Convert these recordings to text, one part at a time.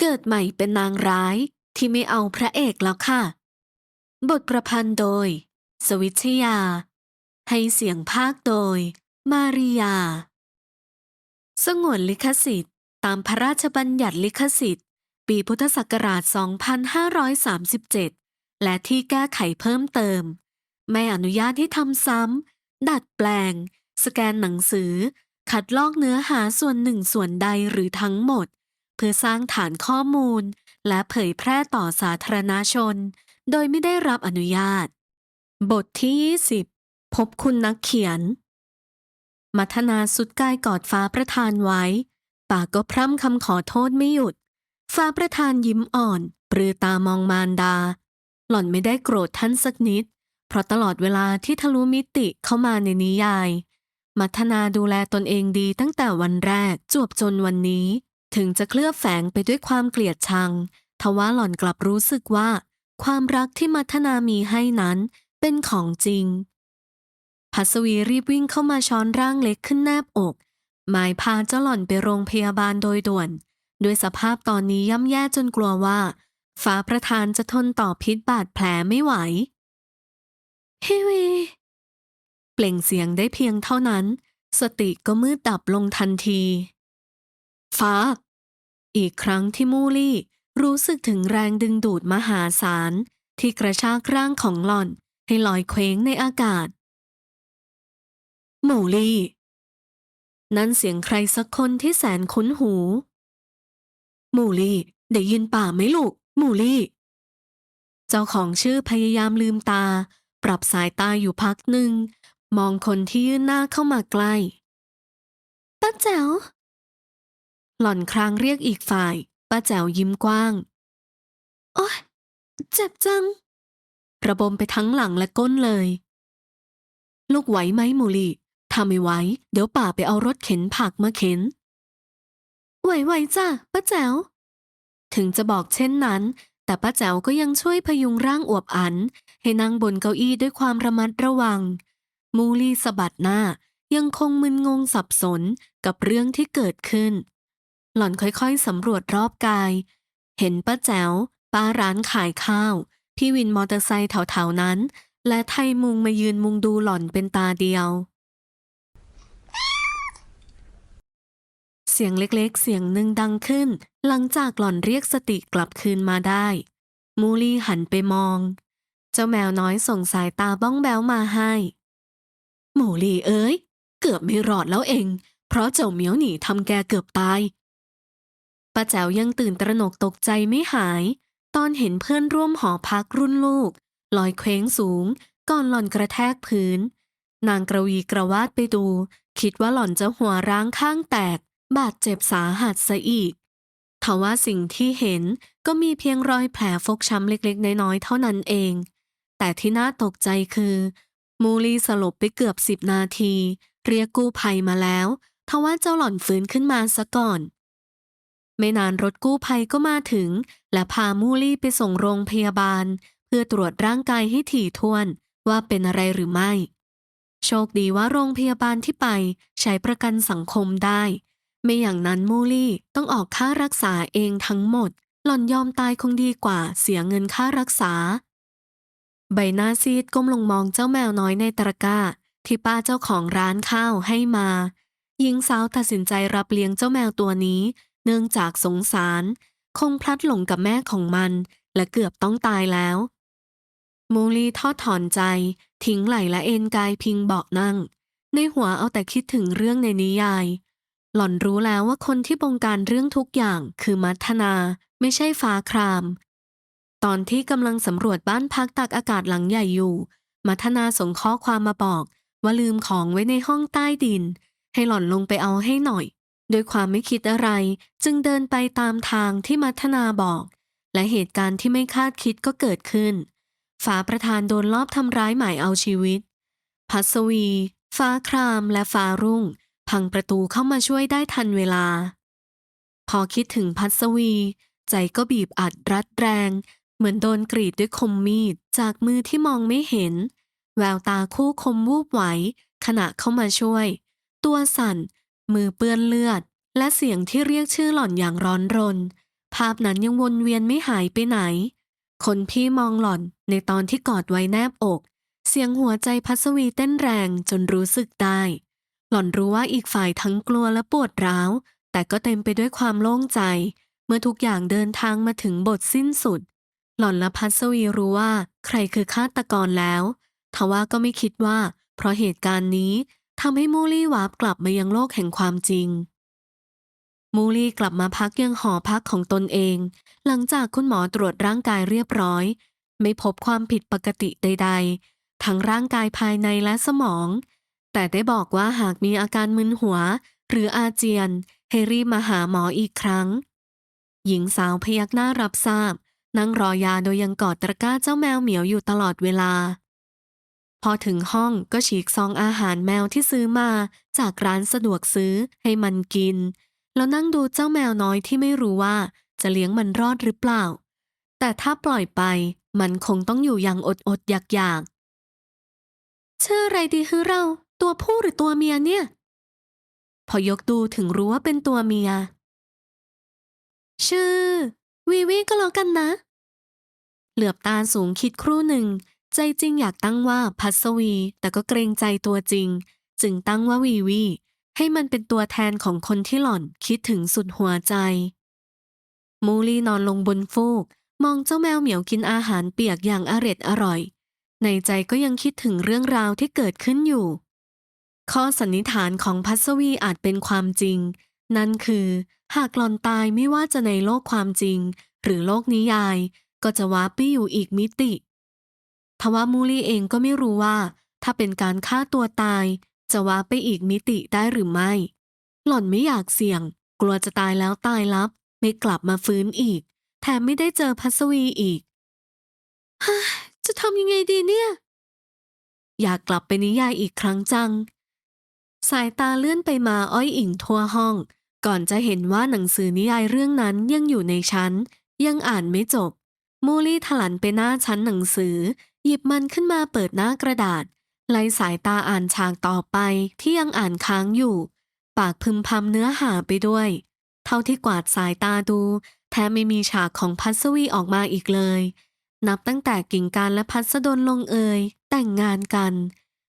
เกิดใหม่เป็นนางร้ายที่ไม่เอาพระเอกแล้วค่ะ บทประพันธ์โดย สวิชยา ให้เสียงภาคโดย มาริยา สงวนลิขสิทธิ์ ตามพระราชบัญญัติลิขสิทธิ์ ปีพุทธศักราช 2537 และที่แก้ไขเพิ่มเติม ไม่อนุญาตให้ทำซ้ำ ดัดแปลง สแกนหนังสือ คัดลอกเนื้อหาส่วนหนึ่งส่วนใดหรือทั้งหมด เพื่อสร้างฐานข้อมูล และเผยแพร่ต่อสาธารณชน โดยไม่ได้รับอนุญาต บทที่ 20 พบคุณนักเขียน มัทนาสุดกายกอดฟ้าประธานไว้ ปากก็พร่ำคำขอโทษไม่หยุด ฟ้าประธานยิ้มอ่อนปรือตามองมารดา หล่อนไม่ได้โกรธท่านสักนิด เพราะตลอดเวลาที่ทะลุมิติเข้ามาในนิยาย มัทนาดูแลตนเองดีตั้งแต่วันแรกจวบจนวันนี้ ถึงจะเคลือบแฝงไปด้วยความเกลียดชัง ทว่าหล่อนกลับรู้สึกว่า ความรักที่มัทนามีให้นั้นเป็นของจริง พัสวีรีบวิ่งเข้ามาช้อนร่างเล็กขึ้นแนบอกหมายพาเจ้าหล่อนไปโรงพยาบาลโดยด่วน ด้วยสภาพตอนนี้ย่ำแย่จนกลัวว่าฟ้าประธานจะทนต่อพิษบาดแผลไม่ไหวฮิวีเปล่งเสียงได้เพียงเท่านั้น สติก็มืดดับลงทันที ฟ้า อีกครั้งที่มูลี่รู้สึกถึงแรงดึงดูดมหาศาล ที่กระชากร่างของหล่อนให้ลอยเคว้งในอากาศ มูลี่ นั่นเสียงใครสักคนที่แสนคุ้นหู มูลี่ได้ยินป่าไหมลูก มูลี่ เจ้าของชื่อพยายามลืมตา ปรับสายตาอยู่พักหนึ่ง มองคนที่ยื่นหน้าเข้ามาใกล้ป้าแจ๋ว หล่อนครางเรียกอีกฝ่าย ป้าแจ๋วยิ้มกว้าง โอ๊ย เจ็บจัง ระบมไปทั้งหลังและก้นเลย ลูกไหวไหมมูลีถ้าไม่ไหว เดี๋ยวป่าไปเอารถเข็นผักมาเข็น ไหวๆจ้ะป้าแจ๋ว ถึงจะบอกเช่นนั้น แต่ป้าแจ๋วก็ยังช่วยพยุงร่างอวบอัน ให้นั่งบนเก้าอี้ด้วยความระมัดระวัง มูลีสะบัดหน้ายังคงมึนงงสับสนกับเรื่องที่เกิดขึ้น หล่อนค่อยๆสำรวจรอบกาย เห็นป้าแจ๋วป้าร้านขายข้าว พี่วินมอเตอร์ไซค์แถวๆนั้น และไทยมุงมายืนมุงดูหล่อนเป็นตาเดียว เสียงเล็กๆ เสียงหนึ่งดังขึ้น หลังจากหล่อนเรียกสติกลับคืนมาได้ มูลี่หันไปมอง เจ้าแมวน้อยส่งสายตาบ้องแบวมาให้หมูลี่เอ้ย เกือบไม่รอดแล้วเอง เพราะเจ้าเหมียวหนีทำแกเกือบตาย ป้าแจ๋วยังตื่นตระหนกตกใจไม่หาย ตอนเห็นเพื่อนร่วมหอพักรุ่นลูก ลอยเคว้งสูง ก่อนหล่อนกระแทกพื้น นางกระวีกระวาดไปดู คิดว่าหล่อนจะหัวร้างข้างแตก บาดเจ็บสาหัสซะอีกทว่าสิ่งที่เห็นก็มีเพียงรอยแผลฟกช้ำเล็กๆ น้อยๆเท่านั้นเอง แต่ที่น่าตกใจคือ มูลีสลบไปเกือบสิบนาที เรียกกู้ภัยมาแล้วทว่าเจ้าหล่อนฟื้นขึ้นมาซะก่อน ไม่นานรถกู้ภัยก็มาถึง และพามูลี่ไปส่งโรงพยาบาล เพื่อตรวจร่างกายให้ถี่ถ้วนว่าเป็นอะไรหรือไม่ โชคดีว่าโรงพยาบาลที่ไปใช้ประกันสังคมได้ ไม่อย่างนั้นมูลี่ต้องออกค่ารักษาเองทั้งหมด หล่อนยอมตายคงดีกว่าเสียเงินค่ารักษา ใบหน้าซีดก้มลงมองเจ้าแมวน้อยในตะกร้า ที่ป้าเจ้าของร้านข้าวให้มาหญิงสาวตัดสินใจรับเลี้ยงเจ้าแมวตัวนี้ เนื่องจากสงสาร คงพลัดหลงกับแม่ของมัน และเกือบต้องตายแล้ว มูลีทอดถอนใจ ทิ้งไหลและเอนกายพิงเบาะนั่ง ในหัวเอาแต่คิดถึงเรื่องในนิยาย หล่อนรู้แล้วว่าคนที่บงการเรื่องทุกอย่างคือมัทนา ไม่ใช่ฟ้าคราม ตอนที่กำลังสำรวจบ้านพักตากอากาศหลังใหญ่อยู่ มัทนาส่งข้อความมาบอกว่าลืมของไว้ในห้องใต้ดิน ให้หล่อนลงไปเอาให้หน่อย โดยความไม่คิดอะไร จึงเดินไปตามทางที่มัทนาบอก และเหตุการณ์ที่ไม่คาดคิดก็เกิดขึ้นฟ้าประธานโดนลอบทำร้ายหมายเอาชีวิต พัสวี ฟ้าครามและฟ้ารุ่ง พังประตูเข้ามาช่วยได้ทันเวลา พอคิดถึงพัสวี ใจก็บีบอัดรัดแรง เหมือนโดนกรีดด้วยคมมีดจากมือที่มองไม่เห็น แววตาคู่คมวูบไหวขณะเข้ามาช่วย ตัวสั่น มือเปื้อนเลือด และเสียงที่เรียกชื่อหล่อนอย่างร้อนรน ภาพนั้นยังวนเวียนไม่หายไปไหน คนพี่มองหล่อนในตอนที่กอดไว้แนบอก เสียงหัวใจพัสวีเต้นแรงจนรู้สึกได้ หล่อนรู้ว่าอีกฝ่ายทั้งกลัวและปวดร้าว แต่ก็เต็มไปด้วยความโล่งใจ เมื่อทุกอย่างเดินทางมาถึงบทสิ้นสุด หล่อนและพัสวีรู้ว่า ใครคือฆาตกรแล้วทว่าก็ไม่คิดว่า เพราะเหตุการณ์นี้ ทำให้มูลี่วาร์ปกลับมายังโลกแห่งความจริง มูลี่กลับมาพักยังหอพักของตนเอง หลังจากคุณหมอตรวจร่างกายเรียบร้อย ไม่พบความผิดปกติใด ๆ ทั้งร่างกายภายในและสมอง แต่ได้บอกว่าหากมีอาการมึนหัว หรืออาเจียน ให้รีบมาหาหมออีกครั้ง หญิงสาวพยักหน้ารับทราบ นั่งรอยาโดยยังกอดตะกร้าเจ้าแมวเหมียวอยู่ตลอดเวลา อถึงห้องก็ฉีกซองอาหารแมวที่ซื้อมาจากร้านสะดวกซื้อให้มันกิน แล้วนั่งดูเจ้าแมวน้อยที่ไม่รู้ว่าจะเลี้ยงมันรอดหรือเปล่า แต่ถ้าปล่อยไปมันคงต้องอยู่อย่างอดอดๆอยากอยากๆชื่ออะไรดีคือเรา ตัวผู้หรือตัวเมียเนี่ย พอยกดูถึงรู้ว่าเป็นตัวเมีย ชื่อ วีวีก็แล้วกันนะ เหลือบตาสูงคิดครู่หนึ่ง ใจจริงอยากตั้งว่าพัสวี แต่ก็เกรงใจตัวจริง จึงตั้งว่าวีวี ให้มันเป็นตัวแทนของคนที่หล่อนคิดถึงสุดหัวใจ มูลี่นอนลงบนฟูก มองเจ้าแมวเหมียวกินอาหารเปียกอย่างอร็ดอร่อย ในใจก็ยังคิดถึงเรื่องราวที่เกิดขึ้นอยู่ ข้อสันนิษฐานของพัสวีอาจเป็นความจริง นั่นคือ หากหลอนตายไม่ว่าจะในโลกความจริง หรือโลกนิยาย ก็จะวาร์ปไปอยู่อีกมิติ ทว่ามูลี่เองก็ไม่รู้ว่า ถ้าเป็นการฆ่าตัวตาย จะวาไปอีกมิติได้หรือไม่ หล่อนไม่อยากเสี่ยง กลัวจะตายแล้วตายลับ ไม่กลับมาฟื้นอีก แถมไม่ได้เจอพัสวีอีกฮจะทำยังไงดีเนี่ย อยากกลับไปนิยายอีกครั้งจัง สายตาเลื่อนไปมาอ้อยอิงทั่วห้อง ก่อนจะเห็นว่าหนังสือนิยายเรื่องนั้นยังอยู่ในชั้น ยังอ่านไม่จบ มูลี่ถลันไปหน้าชั้นหนังสือ หยิบมันขึ้นมาเปิดหน้ากระดาษไล่สายตาอ่านฉากต่อไปที่ยังอ่านค้างอยู่ ปากพึมพำเนื้อหาไปด้วย เท่าที่กวาดสายตาดู แทบไม่มีฉากของพัสวีออกมาอีกเลย นับตั้งแต่กิ่งการและพัสดลลงเอย แต่งงานกัน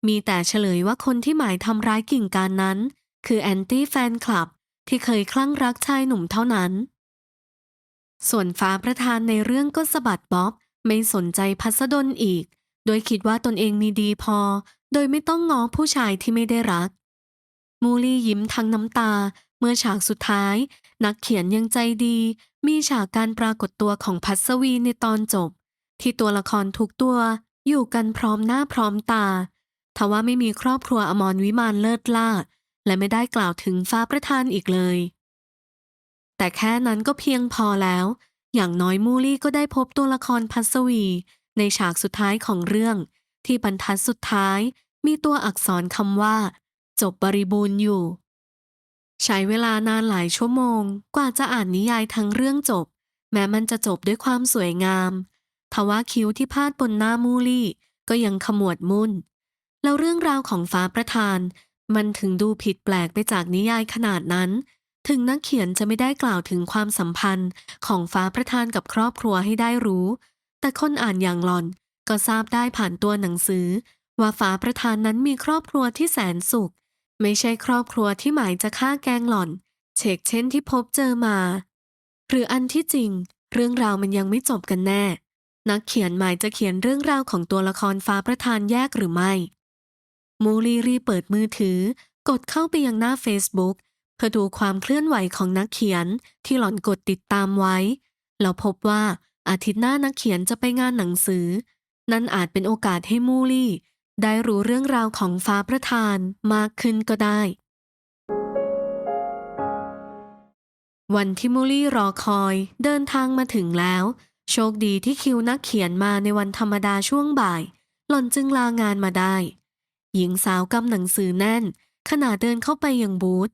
มีแต่เฉลยว่าคนที่หมายทำร้ายกิ่งการนั้น คือแอนตี้แฟนคลับ ที่เคยคลั่งรักชายหนุ่มเท่านั้น ส่วนฟ้าประธานในเรื่องก็สะบัดบ๊อบ ไม่สนใจพัสดลอีก โดยคิดว่าตนเองมีดีพอ โดยไม่ต้องง้อผู้ชายที่ไม่ได้รัก มูลี่ยิ้มทั้งน้ำตา เมื่อฉากสุดท้าย นักเขียนยังใจดี มีฉากการปรากฏตัวของพัสวีในตอนจบ ที่ตัวละครทุกตัว อยู่กันพร้อมหน้าพร้อมตาทว่าไม่มีครอบครัวอมรวิมานเลิศล่าและไม่ได้กล่าวถึงฟ้าประธานอีกเลย แต่แค่นั้นก็เพียงพอแล้ว อย่างน้อยมูลี่ก็ได้พบตัวละครพัสวี ในฉากสุดท้ายของเรื่อง ที่บรรทัดสุดท้ายมีตัวอักษรคำว่า จบบริบูรณ์อยู่ ใช้เวลานานหลายชั่วโมง กว่าจะอ่านนิยายทั้งเรื่องจบ แม้มันจะจบด้วยความสวยงามทว่าคิ้วที่พาดบนหน้ามูลี่ ก็ยังขมวดมุ่น แล้วเรื่องราวของฟ้าประธาน มันถึงดูผิดแปลกไปจากนิยายขนาดนั้น ถึงนักเขียนจะไม่ได้กล่าวถึงความสัมพันธ์ของฟ้าประธานกับครอบครัวให้ได้รู้ แต่คนอ่านอย่างหลอนก็ทราบได้ผ่านตัวหนังสือ ว่าฟ้าประธานนั้นมีครอบครัวที่แสนสุข ไม่ใช่ครอบครัวที่หมายจะฆ่าแกงหล่อนเฉกเช่นที่พบเจอมา หรืออันที่จริง เรื่องราวมันยังไม่จบกันแน่ นักเขียนหมายจะเขียนเรื่องราวของตัวละครฟ้าประธานแยกหรือไม่ มูลีรีเปิดมือถือกดเข้าไปยังหน้า Facebook เพื่อดูความเคลื่อนไหวของนักเขียนที่หล่อนกดติดตามไว้แล้วพบว่าอาทิตย์หน้านักเขียนจะไปงานหนังสือ นั่นอาจเป็นโอกาสให้มูลี่ ได้รู้เรื่องราวของฟ้าประธานมากขึ้นก็ได้ วันที่มูลี่รอคอยเดินทางมาถึงแล้ว โชคดีที่คิวนักเขียนมาในวันธรรมดาช่วงบ่าย หล่อนจึงลางานมาได้ หญิงสาวกำหนังสือแน่น ขณะเดินเข้าไปยังบูธ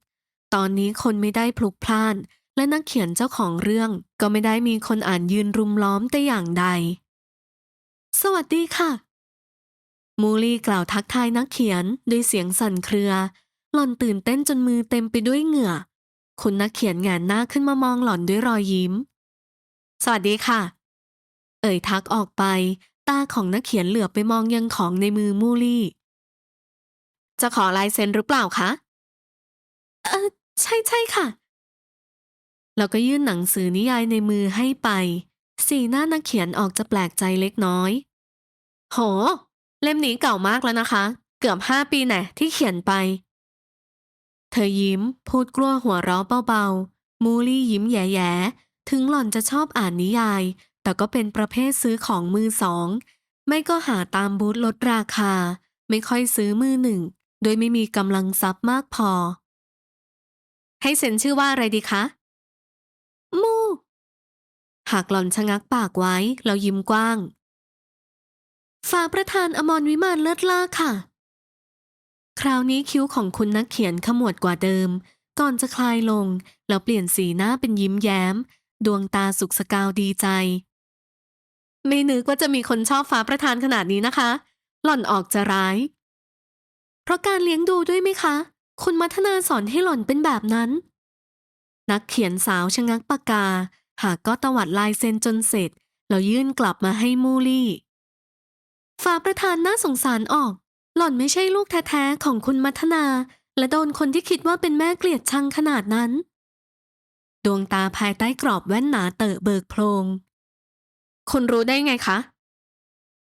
ตอนนี้คนไม่ได้พลุกพล่าน และนักเขียนเจ้าของเรื่อง ก็ไม่ได้มีคนอ่านยืนรุมล้อมแต่อย่างใด สวัสดีค่ะ มูลี่กล่าวทักทายนักเขียนด้วยเสียงสั่นเครือ หล่อนตื่นเต้นจนมือเต็มไปด้วยเหงื่อ คุณนักเขียนแหงนหน้าขึ้นมามองหล่อนด้วยรอยยิ้ม สวัสดีค่ะ เอ่ยทักออกไป ตาของนักเขียนเหลือบไปมองยังของในมือมูลี่ จะขอลายเซ็นหรือเปล่าคะ เออ ใช่ใช่ค่ะ แล้วก็ยื่นหนังสือนิยายในมือให้ไป สีหน้านักเขียนออกจะแปลกใจเล็กน้อย โห เล่มนี้เก่ามากแล้วนะคะ เกือบห้าปีแน่ที่เขียนไป เธอยิ้ม พูดกลัวหัวเราะเบาๆ มูลี่ยิ้มแย่ๆ ถึงหล่อนจะชอบอ่านนิยาย แต่ก็เป็นประเภทซื้อของมือสอง ไม่ก็หาตามบูธลดราคา ไม่ค่อยซื้อมือหนึ่ง โดยไม่มีกำลังทรัพย์มากพอ ให้เซ็นชื่อว่าอะไรดีคะ มู หากหล่อนชะงักปากไว้แล้วยิ้มกว้างฝ่าประธานอมรวิมานเลิศล่าค่ะ คราวนี้คิ้วของคุณนักเขียนขมวดกว่าเดิม ก่อนจะคลายลง แล้วเปลี่ยนสีหน้าเป็นยิ้มแย้ม ดวงตาสุกสกาวดีใจ ไม่นึกว่าจะมีคนชอบฟ้าประธานขนาดนี้นะคะ หล่อนออกจะร้าย เพราะการเลี้ยงดูด้วยไหมคะ คุณมัทนาสอนให้หล่อนเป็นแบบนั้น นักเขียนสาวชะงักปากกา หากก็ตวัดลายเซ็นจนเสร็จ แล้วยื่นกลับมาให้มูลี่ฟ้าประธานน่าสงสารออก หล่อนไม่ใช่ลูกแท้ๆของคุณมัทนา และโดนคนที่คิดว่าเป็นแม่เกลียดชังขนาดนั้น ดวงตาภายใต้กรอบแว่นหนาเตอะเบิกโพลงคุณรู้ได้ไงคะ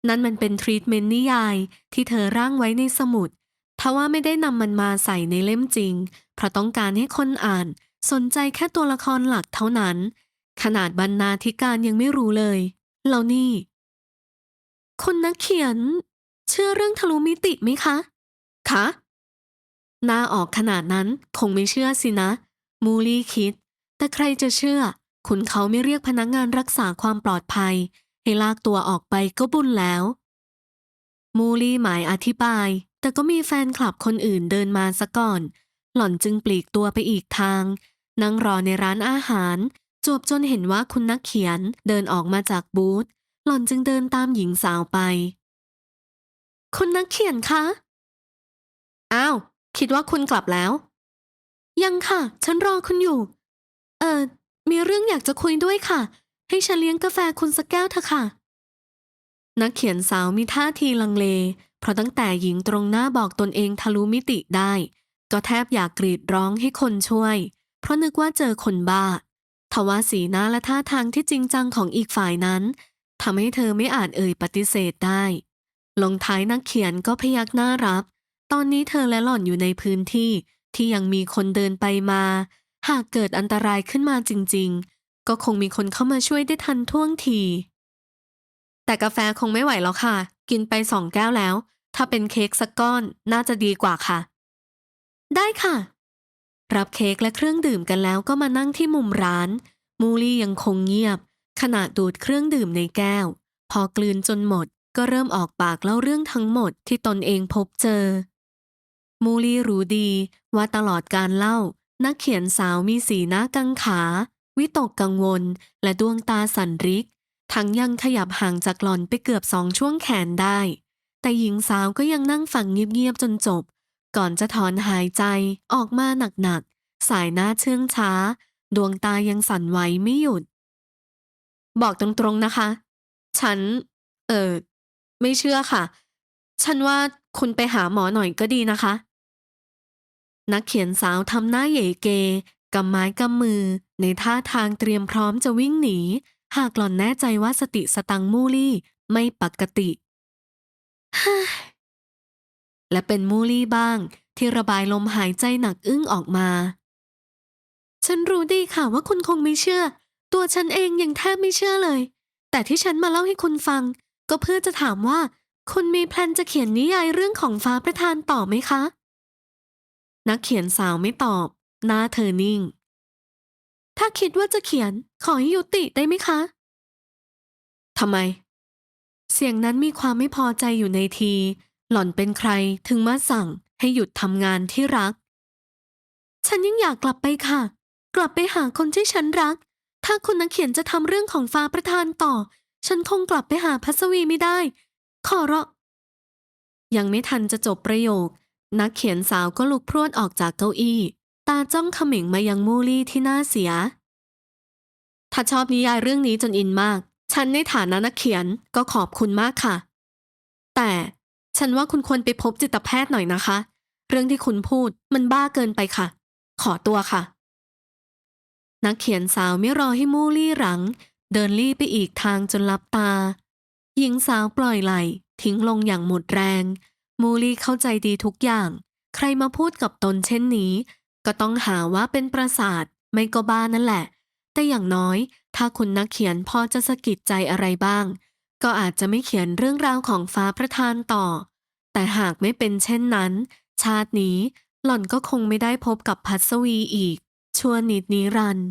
นั่นมันเป็นทรีทเมนต์นิยายที่เธอร่างไว้ในสมุด ทว่าไม่ได้นำมันมาใส่ในเล่มจริง เพราะต้องการให้คนอ่าน สนใจแค่ตัวละครหลักเท่านั้น ขนาดบรรณาธิการยังไม่รู้เลยแล้วนี่ คนนักเขียน เชื่อเรื่องทะลุมิติไหมคะ คะ หน้าออกขนาดนั้นคงไม่เชื่อสินะ มูลี่คิด แต่ใครจะเชื่อ คุณเขาไม่เรียกพนักงานรักษาความปลอดภัย ให้ลากตัวออกไปก็บุญแล้ว มูลี่หมายอธิบาย แต่ก็มีแฟนคลับคนอื่นเดินมาซะก่อน หล่อนจึงปลีกตัวไปอีกทาง นั่งรอในร้านอาหาร จวบจนเห็นว่าคุณนักเขียนเดินออกมาจากบูธ หล่อนจึงเดินตามหญิงสาวไป คุณนักเขียนคะ อ้าว คิดว่าคุณกลับแล้ว ยังค่ะ ฉันรอคุณอยู่ เอ่อมีเรื่องอยากจะคุยด้วยค่ะ ให้ฉันเลี้ยงกาแฟคุณสักแก้วเถอะค่ะ นักเขียนสาวมีท่าทีลังเล เพราะตั้งแต่หญิงตรงหน้าบอกตนเองทะลุมิติได้ ก็แทบอยากกรีดร้องให้คนช่วย เพราะนึกว่าเจอคนบ้าทว่าสีหน้าและท่าทางที่จริงจังของอีกฝ่ายนั้นทำให้เธอไม่อาจเอ่ยปฏิเสธได้ ลงท้ายนักเขียนก็พยักหน้ารับ ตอนนี้เธอและหล่อนอยู่ในพื้นที่ที่ยังมีคนเดินไปมา หากเกิดอันตรายขึ้นมาจริง ๆ ก็คงมีคนเข้ามาช่วยได้ทันท่วงที แต่กาแฟคงไม่ไหวแล้วค่ะ กินไปสองแก้วแล้ว ถ้าเป็นเค้กสักก้อนน่าจะดีกว่าค่ะ ได้ค่ะ รับเค้กและเครื่องดื่มกันแล้วก็มานั่งที่มุมร้าน มูลี่ยังคงเงียบ ขณะดูดเครื่องดื่มในแก้ว พอกลืนจนหมดก็เริ่มออกปากเล่าเรื่องทั้งหมดที่ตนเองพบเจอ มูลี่รู้ดีว่าตลอดการเล่า นักเขียนสาวมีสีหน้ากังขา วิตกกังวล และดวงตาสั่นริก ทั้งยังขยับห่างจากหล่อนไปเกือบสองช่วงแขนได้ แต่หญิงสาวก็ยังนั่งฟังเงียบๆจนจบ ก่อนจะถอนหายใจออกมาหนักๆ สายหน้าเชื่องช้า ดวงตายังสั่นไหวไม่หยุด บอกตรงๆนะคะ ฉัน เออไม่เชื่อค่ะ ฉันว่าคุณไปหาหมอหน่อยก็ดีนะคะ นักเขียนสาวทำหน้าเหย่เกกำไม้กำมือ ในท่าทางเตรียมพร้อมจะวิ่งหนี หากหล่อนแน่ใจว่าสติสตังมูลี่ไม่ปกติ และเป็นมูลี่บ้าง ที่ระบายลมหายใจหนักอึ้งออกมา ฉันรู้ดีค่ะว่าคุณคงไม่เชื่อ ตัวฉันเองยังแทบไม่เชื่อเลย แต่ที่ฉันมาเล่าให้คุณฟัง ก็เพื่อจะถามว่า คุณมีแพลนจะเขียนนิยายเรื่องของฟ้าประธานต่อไหมคะ นักเขียนสาวไม่ตอบ หน้าเธอนิ่ง ถ้าคิดว่าจะเขียนขอให้ยุติได้ไหมคะทำไม เสียงนั้นมีความไม่พอใจอยู่ในที หล่อนเป็นใครถึงมาสั่งให้หยุดทำงานที่รัก ฉันยังอยากกลับไปค่ะ กลับไปหาคนที่ฉันรัก ถ้าคุณนักเขียนจะทำเรื่องของฟ้าประธานต่อ ฉันคงกลับไปหาพัสวีไม่ได้ ขอร้องยังไม่ทันจะจบประโยค นักเขียนสาวก็ลุกพรวดออกจากเก้าอี้ ตาจ้องเขม็งมายังมูลี่ที่หน้าเสีย ถ้าชอบนิยายเรื่องนี้จนอินมาก ฉันในฐานะนักเขียนก็ขอบคุณมากค่ะ แต่ฉันว่าคุณควรไปพบจิตแพทย์หน่อยนะคะ เรื่องที่คุณพูดมันบ้าเกินไปค่ะ ขอตัวค่ะ นักเขียนสาวไม่รอให้มูลี่หลัง เดินลี่ไปอีกทางจนลับตา หญิงสาวปล่อยไหลทิ้งลงอย่างหมดแรง มูลี่เข้าใจดีทุกอย่าง ใครมาพูดกับตนเช่นนี้ ก็ต้องหาว่าเป็นประสาทไม่ก็บ้านนั่นแหละ แต่อย่างน้อย ถ้าคุณนักเขียนพอจะสะกิดใจอะไรบ้าง ก็อาจจะไม่เขียนเรื่องราวของฟ้าประธานต่อ แต่หากไม่เป็นเช่นนั้น ชาตินี้หล่อนก็คงไม่ได้พบกับพัสวีอีก ชั่วนิดนิรันด์